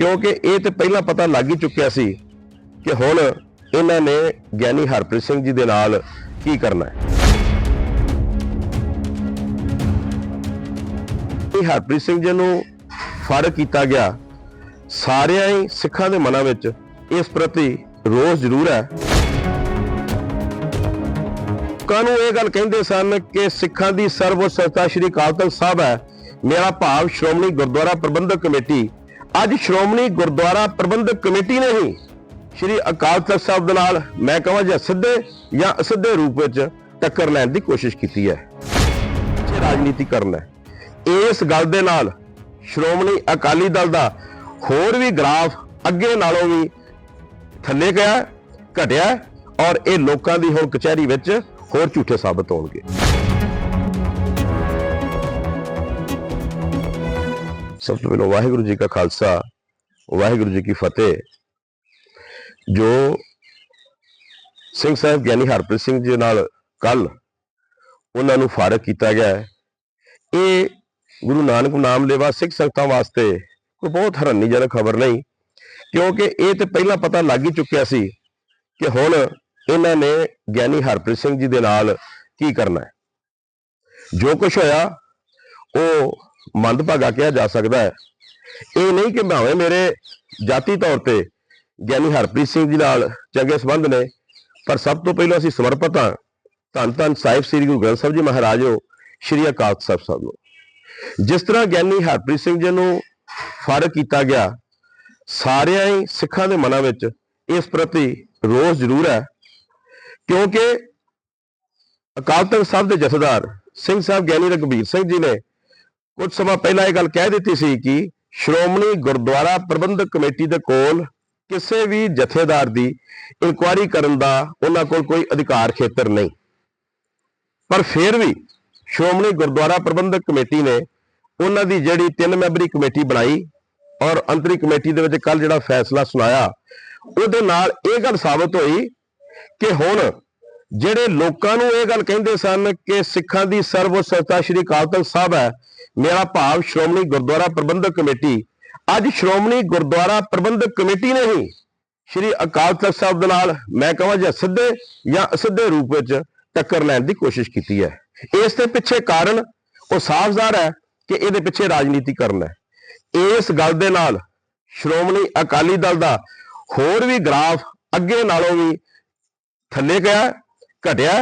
ਕਿਉਂਕਿ ਇਹ ਤੇ ਪਹਿਲਾਂ ਪਤਾ ਲੱਗ ਹੀ ਚੁੱਕਿਆ ਸੀ ਕਿ ਹੁਣ ਇਹਨਾਂ ਨੇ ਗਿਆਨੀ ਹਰਪ੍ਰੀਤ ਸਿੰਘ ਜੀ ਦੇ ਨਾਲ ਕੀ ਕਰਨਾ ਹੈ। ਇਹ ਹਰਪ੍ਰੀਤ ਸਿੰਘ ਜੀ ਨੂੰ ਫ਼ਰਕ ਕੀਤਾ ਗਿਆ। ਸਾਰਿਆਂ ਹੀ ਸਿੱਖਾਂ ਦੇ ਮਨਾਂ ਵਿੱਚ ਇਸ ਪ੍ਰਤੀ ਰੋਸ ਜ਼ਰੂਰ ਹੈ। ਕਾਨੂੰ ਇਹ ਗੱਲ ਕਹਿੰਦੇ ਸਨ ਕਿ ਸਿੱਖਾਂ ਦੀ ਸਰਵਉੱਚ ਸੰਸਥਾ ਸ੍ਰੀ ਅਕਾਲ ਤਖਤ ਸਾਹਿਬ ਹੈ। ਮੇਰਾ ਭਾਵ ਸ਼੍ਰੋਮਣੀ ਗੁਰਦੁਆਰਾ ਪ੍ਰਬੰਧਕ ਕਮੇਟੀ ਅੱਜ ਸ਼੍ਰੋਮਣੀ ਗੁਰਦੁਆਰਾ ਪ੍ਰਬੰਧਕ ਕਮੇਟੀ ਨੇ ਹੀ ਸ੍ਰੀ ਅਕਾਲ ਤਖਤ ਸਾਹਿਬ ਦੇ ਨਾਲ, ਮੈਂ ਕਹਾਂ ਜਾਂ ਸਿੱਧੇ ਜਾਂ ਅਸਿੱਧੇ ਰੂਪ ਵਿੱਚ ਟੱਕਰ ਲੈਣ ਦੀ ਕੋਸ਼ਿਸ਼ ਕੀਤੀ ਹੈ। ਇਹ ਰਾਜਨੀਤੀ ਕਰਨਾ ਹੈ। ਇਸ ਗੱਲ ਦੇ ਨਾਲ ਸ਼੍ਰੋਮਣੀ ਅਕਾਲੀ ਦਲ ਦਾ ਹੋਰ ਵੀ ਗ੍ਰਾਫ ਅੱਗੇ ਨਾਲੋਂ ਵੀ ਥੱਲੇ ਗਿਆ, ਘਟਿਆ ਔਰ ਇਹ ਲੋਕਾਂ ਦੀ ਹੁਣ ਕਚਹਿਰੀ ਵਿੱਚ ਹੋਰ ਝੂਠੇ ਸਾਬਤ ਹੋਣਗੇ। ਸਭ ਤੋਂ ਪਹਿਲਾਂ ਵਾਹਿਗੁਰੂ ਜੀ ਕਾ ਖਾਲਸਾ, ਵਾਹਿਗੁਰੂ ਜੀ ਕੀ ਫਤਿਹ। ਜੋ ਸਿੰਘ ਸਾਹਿਬ ਗਿਆਨੀ ਹਰਪ੍ਰੀਤ ਸਿੰਘ ਜੀ ਨਾਲ ਕੱਲ ਉਹਨਾਂ ਨੂੰ ਫਾਰਗ ਕੀਤਾ ਗਿਆ ਇਹ ਗੁਰੂ ਨਾਨਕ ਨਾਮ ਲੈਵਾ ਸਿੱਖ ਸੰਗਤਾਂ ਵਾਸਤੇ ਕੋਈ ਬਹੁਤ ਹੈਰਾਨੀਜਨਕ ਖਬਰ ਨਹੀਂ, ਕਿਉਂਕਿ ਇਹ ਤੇ ਪਹਿਲਾਂ ਪਤਾ ਲੱਗ ਹੀ ਚੁੱਕਿਆ ਸੀ ਕਿ ਹੁਣ ਇਹਨਾਂ ਨੇ ਗਿਆਨੀ ਹਰਪ੍ਰੀਤ ਸਿੰਘ ਜੀ ਦੇ ਨਾਲ ਕੀ ਕਰਨਾ ਹੈ। ਜੋ ਕੁਝ ਹੋਇਆ, ਉਹ ਮੰਦਭਾਗਾ ਕਿਹਾ ਜਾ ਸਕਦਾ ਹੈ। ਇਹ ਨਹੀਂ ਕਿ ਭਾਵੇਂ ਮੇਰੇ ਜਾਤੀ ਤੌਰ ਤੇ ਗਿਆਨੀ ਹਰਪ੍ਰੀਤ ਸਿੰਘ ਜੀ ਨਾਲ ਚੰਗੇ ਸੰਬੰਧ ਨੇ, ਪਰ ਸਭ ਤੋਂ ਪਹਿਲਾਂ ਅਸੀਂ ਸਮਰਪਿਤ ਹਾਂ। ਧੰਨ ਧੰਨ ਸਾਹਿਬ ਸ੍ਰੀ ਗੁਰੂ ਗ੍ਰੰਥ ਸਾਹਿਬ ਜੀ ਮਹਾਰਾਜੋ ਸ੍ਰੀ ਅਕਾਲ ਤਖ਼ਤ ਸਾਹਿਬ ਸਾਹਿਬ ਨੂੰ ਜਿਸ ਤਰ੍ਹਾਂ ਗਿਆਨੀ ਹਰਪ੍ਰੀਤ ਸਿੰਘ ਜੀ ਨੂੰ ਫ਼ਰਕ ਕੀਤਾ ਗਿਆ, ਸਾਰਿਆਂ ਹੀ ਸਿੱਖਾਂ ਦੇ ਮਨਾਂ ਵਿੱਚ ਇਸ ਪ੍ਰਤੀ ਰੋਸ ਜ਼ਰੂਰ ਹੈ, ਕਿਉਂਕਿ ਅਕਾਲ ਤਖਤ ਸਾਹਿਬ ਦੇ ਜਥੇਦਾਰ ਸਿੰਘ ਸਾਹਿਬ ਗਿਆਨੀ ਰਘਬੀਰ ਸਿੰਘ ਜੀ ਨੇ ਕੁਝ ਸਮਾਂ ਪਹਿਲਾਂ ਇਹ ਗੱਲ ਕਹਿ ਦਿੱਤੀ ਸੀ ਕਿ ਸ਼੍ਰੋਮਣੀ ਗੁਰਦੁਆਰਾ ਪ੍ਰਬੰਧਕ ਕਮੇਟੀ ਦੇ ਕੋਲ ਕਿਸੇ ਵੀ ਜਥੇਦਾਰ ਦੀ ਇਨਕੁਆਇਰੀ ਕਰਨ ਦਾ ਉਹਨਾਂ ਕੋਲ ਕੋਈ ਅਧਿਕਾਰ ਖੇਤਰ ਨਹੀਂ। ਪਰ ਫਿਰ ਵੀ ਸ਼੍ਰੋਮਣੀ ਗੁਰਦੁਆਰਾ ਪ੍ਰਬੰਧਕ ਕਮੇਟੀ ਨੇ ਉਹਨਾਂ ਦੀ ਜਿਹੜੀ ਤਿੰਨ ਮੈਂਬਰੀ ਕਮੇਟੀ ਬਣਾਈ ਔਰ ਅੰਤਰੀ ਕਮੇਟੀ ਦੇ ਵਿੱਚ ਕੱਲ ਜਿਹੜਾ ਫੈਸਲਾ ਸੁਣਾਇਆ, ਉਹਦੇ ਨਾਲ ਇਹ ਗੱਲ ਸਾਬਤ ਹੋਈ ਕਿ ਹੁਣ ਜਿਹੜੇ ਲੋਕਾਂ ਨੂੰ ਇਹ ਗੱਲ ਕਹਿੰਦੇ ਸਨ ਕਿ ਸਿੱਖਾਂ ਦੀ ਸਰਵਉੱਚ ਸੰਸਥਾ ਸ੍ਰੀ ਅਕਾਲ ਤਖਤ ਸਾਹਿਬ ਹੈ, ਮੇਰਾ ਭਾਵ ਸ਼੍ਰੋਮਣੀ ਗੁਰਦੁਆਰਾ ਪ੍ਰਬੰਧਕ ਕਮੇਟੀ। ਅੱਜ ਸ਼੍ਰੋਮਣੀ ਗੁਰਦੁਆਰਾ ਪ੍ਰਬੰਧਕ ਕਮੇਟੀ ਨੇ ਹੀ ਸ੍ਰੀ ਅਕਾਲ ਤਖਤ ਸਾਹਿਬ ਦੇ ਨਾਲ ਮੈਂ ਕਹਾਂ ਜਾਂ ਸਿੱਧੇ ਜਾਂ ਅਸਿੱਧੇ ਰੂਪ ਵਿੱਚ ਟੱਕਰ ਲੈਣ ਦੀ ਕੋਸ਼ਿਸ਼ ਕੀਤੀ ਹੈ। ਇਸ ਦੇ ਪਿੱਛੇ ਕਾਰਨ ਉਹ ਸਾਫ਼ ਜ਼ਾਹਰ ਹੈ ਕਿ ਇਹਦੇ ਪਿੱਛੇ ਰਾਜਨੀਤੀ ਕਰਨ ਹੈ। ਇਸ ਗੱਲ ਦੇ ਨਾਲ ਸ਼੍ਰੋਮਣੀ ਅਕਾਲੀ ਦਲ ਦਾ ਹੋਰ ਵੀ ਗ੍ਰਾਫ ਅੱਗੇ ਨਾਲੋਂ ਵੀ ਥੱਲੇ ਗਿਆ ਘਟਿਆ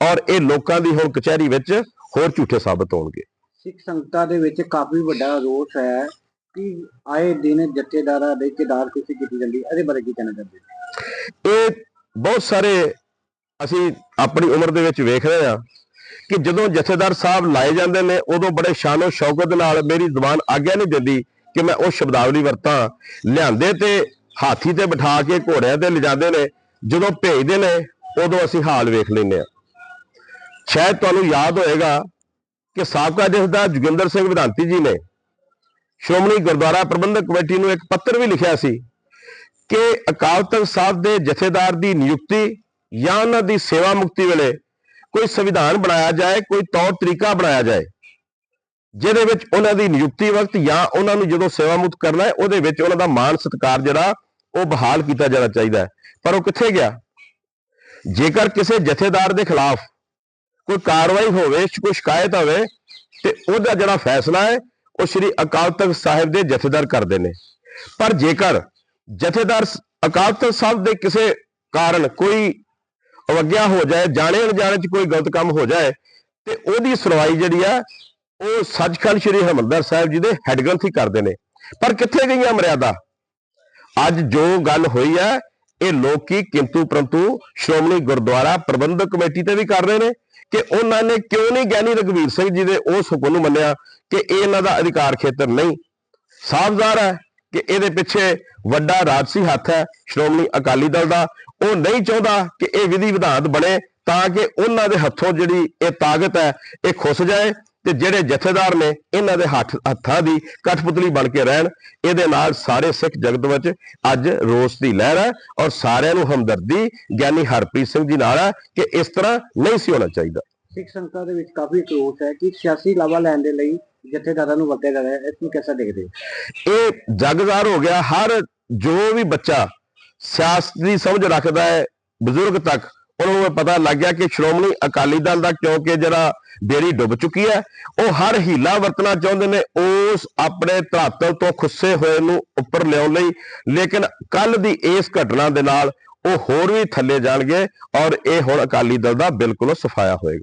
ਔਰ ਇਹ ਲੋਕਾਂ ਦੀ ਹੁਣ ਕਚਹਿਰੀ ਵਿੱਚ ਹੋਰ ਝੂਠੇ ਸਾਬਤ ਹੋਣਗੇ ਸਿੱਖ ਸੰਗਤਾਂ ਦੇ ਵਿੱਚ ਕਾਫੀ ਵੱਡਾ ਰੋਸ ਹੈ ਕਿ ਆਏ ਦਿਨ ਜਥੇਦਾਰਾਂ ਦੇ ਕਿਦਾਰ ਕਿਸੇ ਕੀਤੀ ਜਾਂਦੀ। ਇਹਦੇ ਬਾਰੇ ਕੀ ਕਹਿਣਾ ਚਾਹੁੰਦੇ? ਇਹ ਬਹੁਤ ਸਾਰੇ ਅਸੀਂ ਆਪਣੀ ਉਮਰ ਦੇ ਵਿੱਚ ਵੇਖ ਰਹੇ ਹਾਂ ਕਿ ਜਦੋਂ ਜਥੇਦਾਰ ਸਾਹਿਬ ਲਾਏ ਜਾਂਦੇ ਨੇ ਉਦੋਂ ਬੜੇ ਸ਼ਾਨੋ ਸ਼ੌਕਤ ਨਾਲ ਮੇਰੀ ਜ਼ੁਬਾਨ ਆਗਿਆ ਨਹੀਂ ਦਿੰਦੀ ਕਿ ਮੈਂ ਉਹ ਸ਼ਬਦਾਵਲੀ ਵਰਤਾਂ ਲਿਆਂਦੇ ਤੇ ਹਾਥੀ ਤੇ ਬਿਠਾ ਕੇ ਘੋੜਿਆਂ ਤੇ ਲਿਜਾਂਦੇ ਨੇ ਜਦੋਂ ਭੇਜਦੇ ਨੇ ਉਦੋਂ ਅਸੀਂ ਹਾਲ ਵੇਖ ਲੈਂਦੇ ਹਾਂ। ਸ਼ਾਇਦ ਤੁਹਾਨੂੰ ਯਾਦ ਹੋਏਗਾ ਕਿ ਸਾਬਕਾ ਜਥੇਦਾਰ ਜੋਗਿੰਦਰ ਸਿੰਘ ਵਿਧਾਂਤੀ ਜੀ ਨੇ ਸ਼੍ਰੋਮਣੀ ਗੁਰਦੁਆਰਾ ਪ੍ਰਬੰਧਕ ਕਮੇਟੀ ਨੂੰ ਇੱਕ ਪੱਤਰ ਵੀ ਲਿਖਿਆ ਸੀ ਕਿ ਅਕਾਲ ਤਖਤ ਸਾਹਿਬ ਦੇ ਜਥੇਦਾਰ ਦੀ ਨਿਯੁਕਤੀ ਜਾਂ ਉਹਨਾਂ ਦੀ ਸੇਵਾ ਮੁਕਤੀ ਵੇਲੇ ਕੋਈ ਸੰਵਿਧਾਨ ਬਣਾਇਆ ਜਾਏ, ਕੋਈ ਤੌਰ ਤਰੀਕਾ ਬਣਾਇਆ ਜਾਏ, ਜਿਹਦੇ ਵਿੱਚ ਉਹਨਾਂ ਦੀ ਨਿਯੁਕਤੀ ਵਕਤ ਜਾਂ ਉਹਨਾਂ ਨੂੰ ਜਦੋਂ ਸੇਵਾ ਮੁਕਤ ਕਰਨਾ ਹੈ, ਉਹਦੇ ਵਿੱਚ ਉਹਨਾਂ ਦਾ ਮਾਣ ਸਤਿਕਾਰ ਜਿਹੜਾ ਉਹ ਬਹਾਲ ਕੀਤਾ ਜਾਣਾ ਚਾਹੀਦਾ ਹੈ। ਪਰ ਉਹ ਕਿੱਥੇ ਗਿਆ? ਜੇਕਰ ਕਿਸੇ ਜਥੇਦਾਰ ਦੇ ਖਿਲਾਫ ਕੋਈ ਕਾਰਵਾਈ ਹੋਵੇ, ਕੋਈ ਸ਼ਿਕਾਇਤ ਹੋਵੇ, ਤੇ ਉਹਦਾ ਜਿਹੜਾ ਫੈਸਲਾ ਹੈ, ਉਹ ਸ੍ਰੀ ਅਕਾਲ ਤਖਤ ਸਾਹਿਬ ਦੇ ਜਥੇਦਾਰ ਕਰਦੇ ਨੇ। ਪਰ ਜੇਕਰ ਜਥੇਦਾਰ ਅਕਾਲ ਤਖਤ ਸਾਹਿਬ ਦੇ ਕਿਸੇ ਕਾਰਨ ਕੋਈ ਅਵਗਿਆ ਹੋ ਜਾਏ, ਜਾਣੇ ਅਣਜਾਣੇ ਚ ਕੋਈ ਗਲਤ ਕੰਮ ਹੋ ਜਾਏ, ਤੇ ਉਹਦੀ ਸੁਣਵਾਈ ਜਿਹੜੀ ਆ, ਉਹ ਸੱਚਖੰਡ ਸ੍ਰੀ ਹਰਿਮੰਦਰ ਸਾਹਿਬ ਜੀ ਦੇ ਹੈੱਡ ਗ੍ਰੰਥੀ ਕਰਦੇ ਨੇ। ਪਰ ਕਿੱਥੇ ਗਈਆਂ ਮਰਿਆਦਾ? ਅੱਜ ਜੋ ਗੱਲ ਹੋਈ ਹੈ ਇਹ ਲੋਕੀ ਕਿੰਤੂ ਪਰੰਤੂ ਸ਼੍ਰੋਮਣੀ ਗੁਰਦੁਆਰਾ ਪ੍ਰਬੰਧਕ ਕਮੇਟੀ ਤੇ ਵੀ ਕਰ ਰਹੇ ਨੇ ਕਿ ਉਹਨਾਂ ਨੇ ਕਿਉਂ ਨਹੀਂ ਗਿਆਨੀ ਰਘਵੀਰ ਸਿੰਘ ਜੀ ਦੇ ਉਸ ਹੁਕਮ ਨੂੰ ਮੰਨਿਆ ਕਿ ਇਹ ਇਹਨਾਂ ਦਾ ਅਧਿਕਾਰ ਖੇਤਰ ਨਹੀਂ। ਸਾਫ਼ ਹੈ ਕਿ ਇਹਦੇ ਪਿੱਛੇ ਵੱਡਾ ਰਾਜਸੀ ਹੱਥ ਹੈ, ਸ਼੍ਰੋਮਣੀ ਅਕਾਲੀ ਦਲ ਦਾ। ਉਹ ਨਹੀਂ ਚਾਹੁੰਦਾ ਕਿ ਇਹ ਵਿਧੀ ਵਿਧਾਨ ਬਣੇ ਤਾਂ ਕਿ ਉਹਨਾਂ ਦੇ ਹੱਥੋਂ ਜਿਹੜੀ ਇਹ ਤਾਕਤ ਹੈ, ਇਹ ਖੁੱਸ ਜਾਏ। ਤੇ ਜਿਹੜੇ ਜਥੇਦਾਰ ਨੇ ਇਹਨਾਂ ਦੇ ਹੱਥ ਹੱਥਾਂ ਦੀ ਕਠਪੁਤਲੀ ਬਣ ਕੇ ਰਹਿਣ ਇਹਦੇ ਨਾਲ ਸਾਰੇ ਸਿੱਖ ਜਗਤ ਵਿੱਚ ਅੱਜ ਰੋਸ ਦੀ ਲਹਿਰ ਹੈ ਔਰ ਸਾਰਿਆਂ ਨੂੰ ਹਮਦਰਦੀ ਗਿਆਨੀ ਹਰਪ੍ਰੀਤ ਸਿੰਘ ਜੀ ਨਾਲ ਹੈ ਕਿ ਇਸ ਤਰ੍ਹਾਂ ਨਹੀਂ ਸੀ ਹੋਣਾ ਚਾਹੀਦਾ। ਸਿੱਖ ਸੰਗਤਾਂ ਦੇ ਵਿੱਚ ਕਾਫੀ ਰੋਸ ਹੈ ਕਿ ਸਿਆਸੀ ਲਾਵਾ ਲੈਣ ਦੇ ਲਈ ਜਥੇਦਾਰਾਂ ਨੂੰ ਵਰਤਿਆ ਜਾ ਰਿਹਾ ਹੈ। ਇਸ ਨੂੰ ਕਿਵੇਂ ਦੇਖਦੇ ਇਹ ਜਗਜ਼ਾਰ ਹੋ ਗਿਆ। ਹਰ ਜੋ ਵੀ ਬੱਚਾ ਸਿਆਸਤ ਦੀ ਸਮਝ ਰੱਖਦਾ ਹੈ ਬਜ਼ੁਰਗ ਤੱਕ ਉਹਨਾਂ ਨੂੰ ਇਹ ਪਤਾ ਲੱਗ ਗਿਆ ਕਿ ਸ਼੍ਰੋਮਣੀ ਅਕਾਲੀ ਦਲ ਦਾ ਕਿਉਂਕਿ ਜਿਹੜਾ ਬੇੜੀ ਡੁੱਬ ਚੁੱਕੀ ਹੈ, ਉਹ ਹਰ ਹੀਲਾ ਵਰਤਣਾ ਚਾਹੁੰਦੇ ਨੇ, ਉਸ ਆਪਣੇ ਧਰਾਤਲ ਤੋਂ ਖੁੱਸੇ ਹੋਏ ਨੂੰ ਉੱਪਰ ਲਿਆਉਣ ਲਈ। ਲੇਕਿਨ ਕੱਲ ਦੀ ਇਸ ਘਟਨਾ ਦੇ ਨਾਲ ਉਹ ਹੋਰ ਵੀ ਥੱਲੇ ਜਾਣਗੇ ਔਰ ਇਹ ਹੁਣ ਅਕਾਲੀ ਦਲ ਦਾ ਬਿਲਕੁਲ ਸਫਾਇਆ ਹੋਏਗਾ।